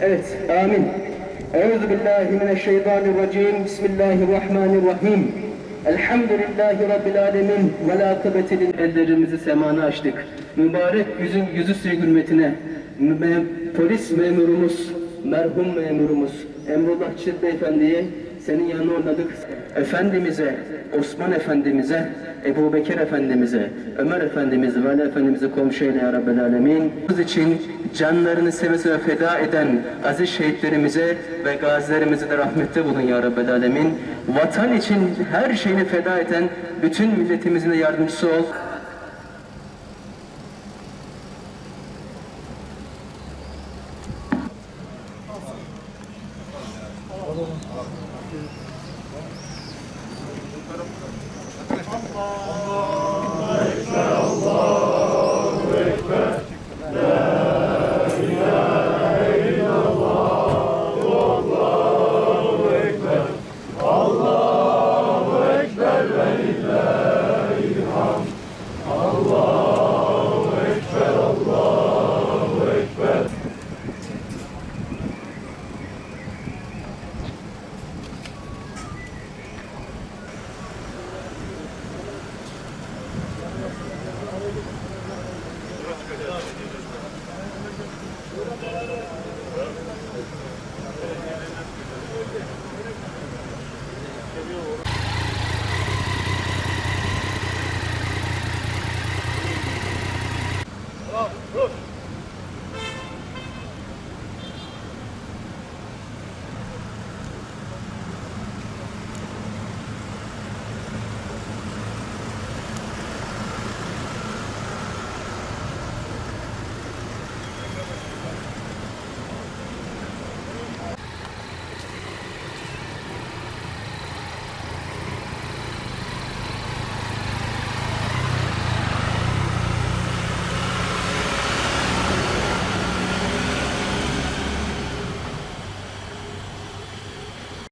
Evet, amin. Euzu billahi mineşşeytanirracim. Bismillahirrahmanirrahim. Elhamdülillahi Rabbil alemin. Ve la Ellerimizi semana açtık. Mübarek yüzün yüzü suyu hürmetine. Me- polis memurumuz, merhum memurumuz Emrullah Çil Beyefendi'yi senin yanına orladık. Efendimiz'e, Osman Efendimiz'e, Ebu Bekir Efendimiz'e, Ömer Efendimiz'e ve Ali Efendimiz'e komşu eyle ya Rabbel Alemin. Biz için canlarını seve seve feda eden aziz şehitlerimize ve gazilerimize de rahmette bulun ya Rabbel Alemin. Vatan için her şeyini feda eden bütün milletimizin de yardımcısı ol. Agora